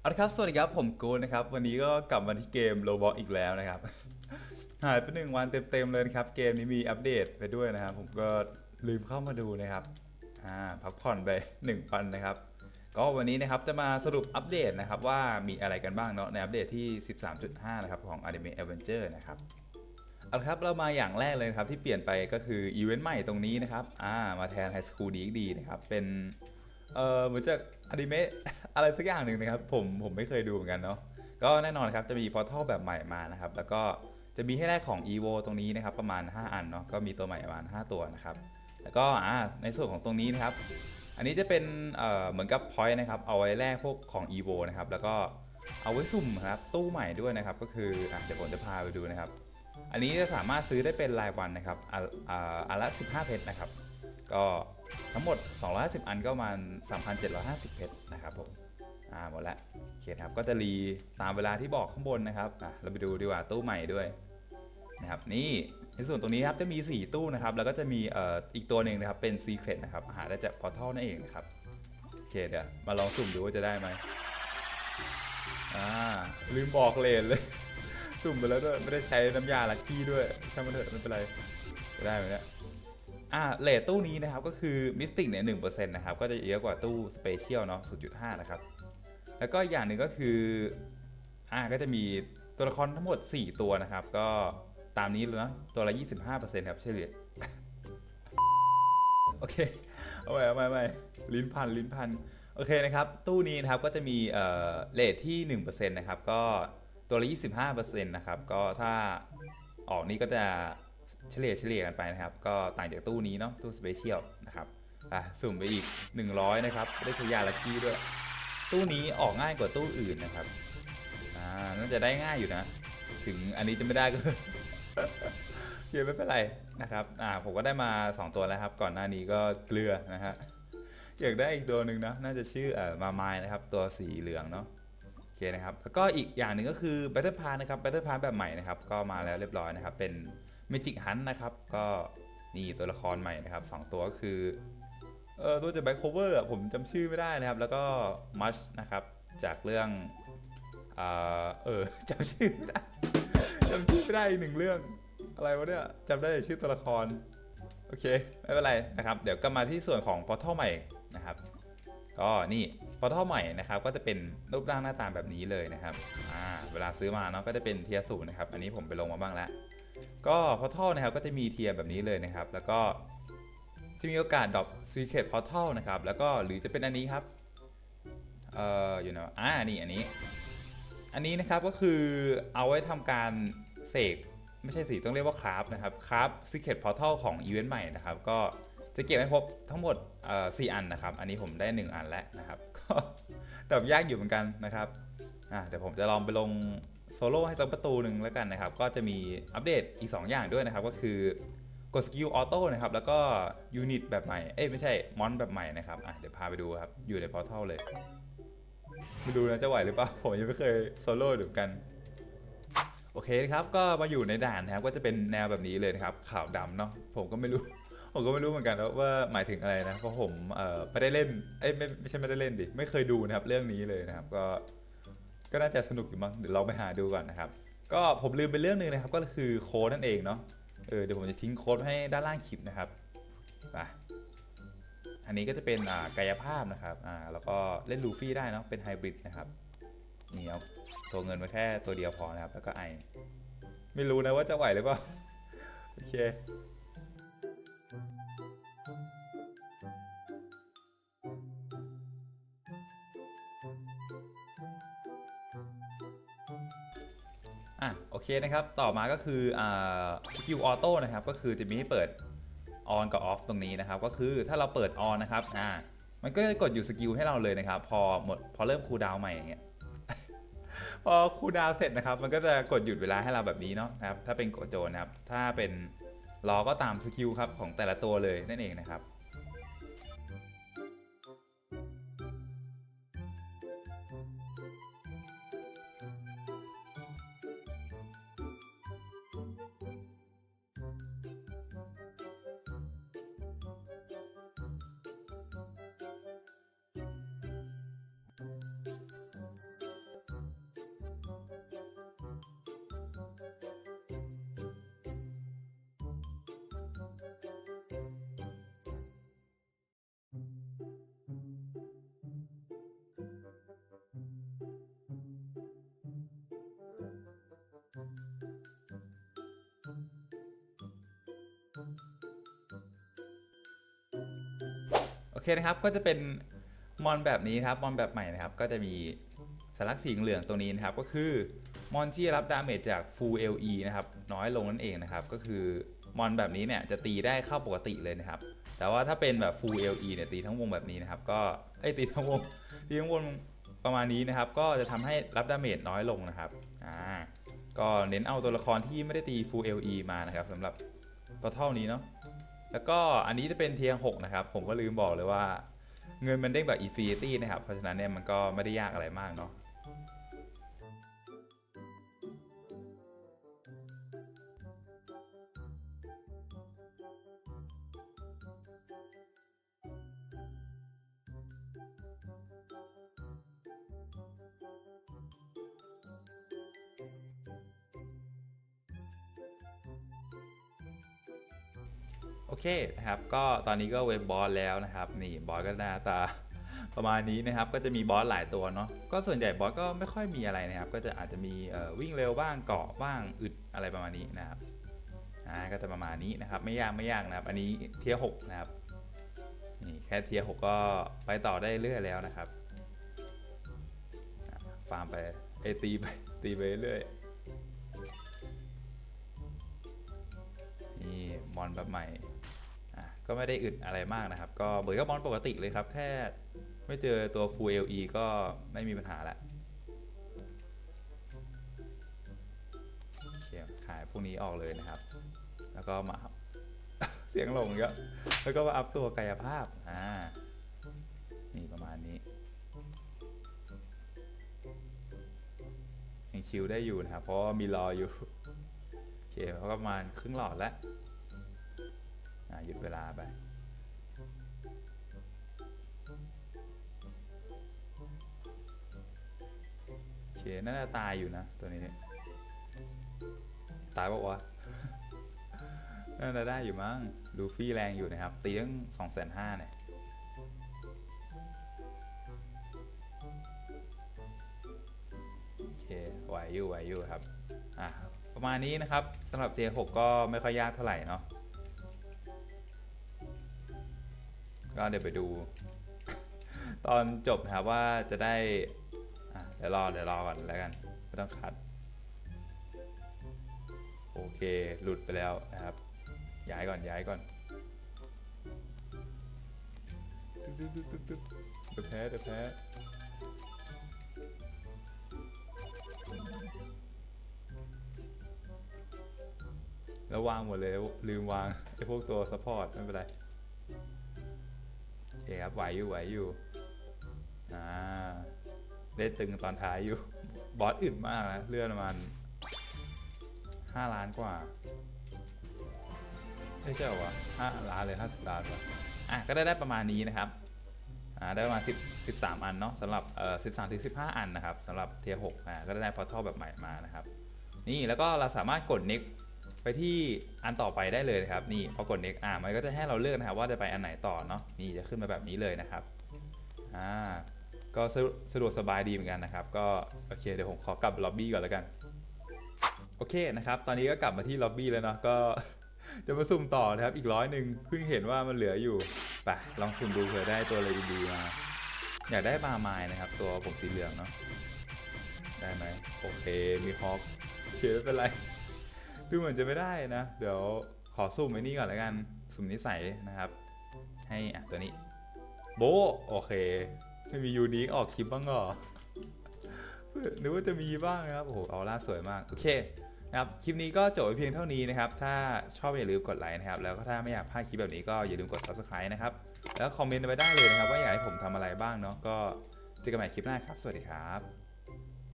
เอาละครับ สวัสดีครับ ผมกูนะครับ วันนี้ก็กลับมาที่เกมโลบอกอีกแล้วนะครับ หายไปหนึ่งวันเต็มๆเลยนะครับ เกมนี้มีอัปเดตไปด้วยนะครับ ผมก็ลืมเข้ามาดูนะครับ อ่า พักผ่อนไป1วันนะครับ ก็วันนี้นะครับจะมาสรุปอัปเดตนะครับ ว่ามีอะไรกันบ้างเนาะในอัปเดตที่ 13.5 นะครับ ของ Anime Adventure นะครับเอาละครับเรามาอย่างแรกเลยครับที่เปลี่ยนไปก็คืออีเวนต์ใหม่ตรงนี้นะครับ อ่า มาแทนไฮสคูลดีดีนะครับ เป็น เออเหมือนจะอนิเมะอะไรสักอย่างหนึ่งนะครับ ผมผมไม่เคยดูเหมือนกันเนาะก็แน่นอนครับจะมีพอร์ทัลแบบใหม่มานะครับ แล้วก็จะมีให้แรกของ EVO ตรงนี้นะครับ ประมาณ 5 อันเนาะก็มีตัวใหม่ประมาณ 5 ตัวนะครับ แล้วก็อ่าในส่วนของตรงนี้นะครับ อันนี้จะเป็นเอ่อเหมือนกับ point นะครับเอาไว้แลกพวกของ EVO นะครับแล้วก็เอาไว้สุ่มครับตู้ใหม่ด้วยนะครับ ก็คืออะเดี๋ยวผมจะพาไปดูนะครับ อันนี้จะสามารถซื้อได้เป็นรายวันนะครับอ่าอ่าอันละ 15 เพชรนะครับ ก็ ทั้งหมด 250 อันก็ประมาณ 3,750 เพชรนะครับผม อ่าหมดละโอเคครับ ก็จะรีตามเวลาที่บอกข้างบนนะครับ อะ เราไปดูดีกว่าตู้ใหม่ด้วยนะครับ นี่ ในส่วนตรงนี้ครับ จะมี 4 ตู้นะครับ แล้วก็จะมีเอ่ออีกตัวหนึ่งนะครับ เป็น Secret นะครับ หาได้จาก Portal นั่นเองนะครับ โอเคเดี๋ยวมาลองสุ่มดูว่าจะได้ไหมอ่า ลืมบอกเลนเลย สุ่มไปแล้วด้วย ไม่ได้ใช้น้ำยาลักกี้ด้วย ช่างมันเถอะไม่เป็นไร จะได้ไหมเนี่ย อ่าเลทตู้นี้นะครับก็คือมิสติกเนี่ยหนึ่งเปอร์เซ็นต์นะครับก็จะเยอะกว่าตู้สเปเชียลเนาะศูนย์จุดห้านะครับ แล้วก็อย่างหนึ่งก็คืออ่าก็จะมีตัวละครทั้งหมด 4 ตัวนะครับ ก็ตามนี้เลยนะตัวละ 25%ครับเฉลี่ยโอเคเอาไปเอาไปเอาไปลิ้นพันลิ้นพันโอเคนะครับ ตู้นี้นะครับก็จะมีเอ่อเลทที่ 1%นะครับ ก็ตัวละ 25%นะครับ ก็ถ้าออกนี้ก็จะ เฉลี่ยเฉลี่ยกันไปนะครับ ก็ต่างจากตู้นี้เนาะตู้สเปเชียลนะครับอะสุ่มไปอีก 100 นะครับ ได้ทยาลักกี้ด้วย ตู้นี้ออกง่ายกว่าตู้อื่นนะครับอ่าน่าจะได้ง่ายอยู่นะ ถึงอันนี้จะไม่ได้ก็เยอะไม่เป็นไรนะครับ อ่า ผมก็ได้มา 2 ตัวแล้วครับ ก่อนหน้านี้ก็เกลือนะฮะ อยากได้อีกตัวหนึ่งนะ น่าจะชื่อเอ่อมาไมายนะครับ ตัวสีเหลืองเนาะ โอเคนะครับ แล้วก็อีกอย่างหนึ่งก็คือ Battle Pass นะครับ Battle Pass แบบใหม่นะครับ ก็มาแล้วเรียบร้อยนะครับ เป็น Magic Hunt นะครับ ก็นี่ตัวละครใหม่นะครับสองตัวก็คือเออตัวจาก Back Cover อะผมจำชื่อไม่ได้นะครับ แล้วก็ Mush นะครับ จากเรื่องอ่าเออจำชื่อไม่ได้จำชื่อไม่ได้หนึ่งเรื่องอะไรวะเนี่ยจำได้ชื่อตัวละคร โอเค ไม่เป็นไรนะครับ เดี๋ยวก็มาที่ส่วนของ Portal ใหม่นะครับ ก็นี่ Portal ใหม่นะครับ ก็จะเป็นรูปร่างหน้าตาแบบนี้เลยนะครับอ่าเวลาซื้อมาเนาะก็จะเป็นเทียร์ศูนนะครับ อันนี้ผมไปลงมาบ้างแล้ว ก็ Portal นะครับก็จะมีเทียร์แบบนี้เลยนะครับ แล้วก็จะมีโอกาสดรอป Secret Portal นะครับ แล้วก็หรือจะเป็นอันนี้ครับ เอ่ออยู่นะอ่านี่อันนี้ อันนี้นะครับก็คือเอาไว้ทำการเสกไม่ใช่สิต้องเรียกว่าคราฟนะครับคราฟ Secret Portal ของอีเวนต์ใหม่นะครับ ก็จะเก็บให้ครบทั้งหมดเอ่อสอันนะครับ อันนี้ผมได้ 1 อันแล้วนะครับ ก็ดรอปยากอยู่เหมือนกันนะครับอะเดี๋ยวผมจะลองไปลง โซโล่ให้สักประตูหนึ่งแล้วกันนะครับ ก็จะมีอัปเดตอีก 2 อย่างด้วยนะครับ ก็คือกดสกิลออโต้นะครับ แล้วก็ยูนิตแบบใหม่ เอ้ยไม่ใช่มอนแบบใหม่นะครับอะเดี๋ยวพาไปดูครับ อยู่ในพอร์ทัลเลยไม่ดูนะจะไหวหรือเปล่าผมยังไม่เคยโซโล่ดูกัน โอเคครับ ก็มาอยู่ในด่านนะครับ ก็จะเป็นแนวแบบนี้เลยนะครับขาวดำเนาะผมก็ไม่รู้ ผมก็ไม่รู้เหมือนกันว่าว่าหมายถึงอะไรนะเพราะผมเอ่อไม่ได้เล่นเอ้ยไม่ไม่ใช่ไม่ได้เล่นดิไม่เคยดูนะครับ เรื่องนี้เลยนะครับ ก็ ก็น่าจะสนุกอยู่มั้งเดี๋ยวเราไปหาดูก่อนนะครับ ก็ผมลืมไปเรื่องหนึงนะครับ ก็คือโค้ดนั่นเองเนาะเออเดี๋ยวผมจะทิ้งโค้ดให้ด้านล่างคลิปนะครับไปอันนี้ก็จะเป็นอ่ากายภาพนะครับอ่าแล้วก็เล่นลูฟี่ได้เนาะเป็นไฮบริดนะครับนี่เอาตัวเงินมาแค่ตัวเดียวพอนะครับ แล้วก็ไอไม่รู้นะว่าจะไหวหรือเปล่าโอเค อะโอเคนะครับ ต่อมาก็คืออ่าสกิลออโต้นะครับ ก็คือจะมีให้เปิดออนกับออฟตรงนี้นะครับ ก็คือถ้าเราเปิดออนนะครับอ่ามันก็จะกดอยู่สกิลให้เราเลยนะครับ พอหมดพอเริ่มคูลดาวใหม่อย่างเงี้ยพอคูลดาวเสร็จนะครับ มันก็จะกดหยุดเวลาให้เราแบบนี้เนาะนะครับ ถ้าเป็นโกโจนะครับ ถ้าเป็นรอก็ตามสกิลครับของแต่ละตัวเลยนั่นเองนะครับ เคนะครับก็จะเป็นมอนแบบนี้ครับมอนแบบใหม่นะครับ ก็จะมีสัญลักษณ์สีเหลืองตรงนี้นะครับ ก็คือมอนที่รับดาเมจจาก Full LE นะครับ น้อยลงนั่นเองนะครับ ก็คือมอนแบบนี้เนี่ยจะตีได้เข้าปกติเลยนะครับ แต่ว่าถ้าเป็นแบบ Full LE เนี่ยตีทั้งวงแบบนี้นะครับ ก็ไอตีทั้งวงตีทั้งวงประมาณนี้นะครับ ก็จะทำให้รับดาเมจน้อยลงนะครับอ่าก็เน้นเอาตัวละครที่ไม่ได้ตี Full LE มานะครับสำหรับตัวเท่านี้เนาะ แล้วก็อันนี้จะเป็นเทียง6นะครับ ผมก็ลืมบอกเลยว่า เงินมันเด้งแบบ Infinity นะครับ เพราะฉะนั้นเนี่ยมันก็ไม่ได้ยากอะไรมากเนาะ เคนะครับ ก็ตอนนี้ก็เวฟบอสแล้วนะครับ นี่บอสก็หน้าตาประมาณนี้นะครับ ก็จะมีบอสหลายตัวเนาะ ก็ส่วนใหญ่บอสก็ไม่ค่อยมีอะไรนะครับ ก็จะอาจจะมีวิ่งเร็วบ้างเกาะบ้างอึดอะไรประมาณนี้นะครับ อ่า ก็จะประมาณนี้นะครับ ไม่ยากไม่ยากนะครับ อันนี้เทียร์หกนะครับ นี่แค่เทียร์หกก็ไปต่อได้เรื่อยแล้วนะครับ ฟาร์มไปเอตีไปตีไปเรื่อยนี่มอนแบบใหม่ ก็ไม่ได้อึดอะไรมากนะครับ ก็เหมือนกับอลปกติเลยครับ แค่ไม่เจอตัว Full LE ก็ไม่มีปัญหาละเขียขายพวกนี้ออกเลยนะครับ แล้วก็มาเสียงลงเยอะแล้วก็มาอัพตัวกายภาพอ่านี่ประมาณนี้ยังชิลได้อยู่นะครับ เพราะมีรออยู่ โอเคเขาก็ประมาณครึ่งหลอดแล้วอะ หยุดเวลาไปเคน่าจะตายอยู่นะ ตัวนี้เนี่ยตายบอกว่าวะน่าจะได้อยู่มั้งลูฟี่แรงอยู่นะครับ ตีตั้งสองแสนห้าเนี่ยเคไหวอยู่ไหวอยู่ครับ อะ ประมาณนี้นะครับสำหรับ J6 ก็ไม่ค่อยยากเท่าไหร่เนาะ ก็เดี๋ยวไปดู ตอนจบนะครับว่าจะได้เดี๋ยวรอเดี๋ยวรอก่อนแล้วกันไม่ต้องคัด โอเคหลุดไปแล้วนะครับ ย้ายก่อนย้ายก่อนตึ๊บตึ๊บตึ๊บตึ๊บตึ๊บเดี๋ยวแพ้เดี๋ยวแพ้แล้ววางหมดเลยลืมวางไอ้พวกตัวซัพพอร์ตไม่เป็นไร คครับไหวอยู่ไหวอยู่อ่าได้ตึงตอนท้ายอยู่ บอสอึดมากนะเลื่อนประมาณ5ล้านกว่าไม่ใช่เหรอวะห้าล้านเลย50ล้านวะอะก็ได้ได้ประมาณนี้นะครับอ่าได้ประมาณ10 13อันเนาะสำหรับเอ่อ13ถึง15อันนะครับสำหรับเทียร์6อ่าก็ได้พอร์ทัลแบบใหม่มานะครับ นี่แล้วก็เราสามารถกด next ไปที่อันต่อไปได้เลยนะครับนี่พอกด next อ่ามันก็จะให้เราเลือกนะครับว่าจะไปอันไหนต่อเนาะนี่จะขึ้นมาแบบนี้เลยนะครับอ่าก็สะดวกสบายดีเหมือนกันนะครับ ก็โอเคเดี๋ยวผมขอกลับล็อบบี้ก่อนแล้วกันโอเคนะครับ ตอนนี้ก็กลับมาที่ล็อบบี้แล้วเนาะก็จะมาสุ่มต่อนะครับอีกร้อยหนึ่งเพิ่งเห็นว่ามันเหลืออยู่ไปลองสุ่มดูเผื่อได้ตัวอะไรดีๆมาอยากได้บาไมายนะครับ ตัวผมสีเหลืองเนาะได้ไหมโอเคมีฮอปโอเคไม่เป็นไร ดูเหมือนจะไม่ได้นะ เดี๋ยวขอสุ่มไอ้นี่ก่อนแล้วกัน สุ่มนิสัยนะครับ ให้อะตัวนี้ โบโอเคไม่มียูนิคออกคลิปบ้างเหรอเพื่อนึกว่าจะมีบ้างนะครับ โอ้โหออร่าสวยมาก โอเคนะครับ คลิปนี้ก็จบไปเพียงเท่านี้นะครับ ถ้าชอบอย่าลืมกดไลค์นะครับ แล้วก็ถ้าไม่อยากพลาดคลิปแบบนี้ก็อย่าลืมกด subscribe นะครับ แล้วคอมเมนต์ไว้ได้เลยนะครับ ว่าอยากให้ผมทำอะไรบ้างเนาะ ก็เจอกันใหม่คลิปหน้าครับ สวัสดีครับ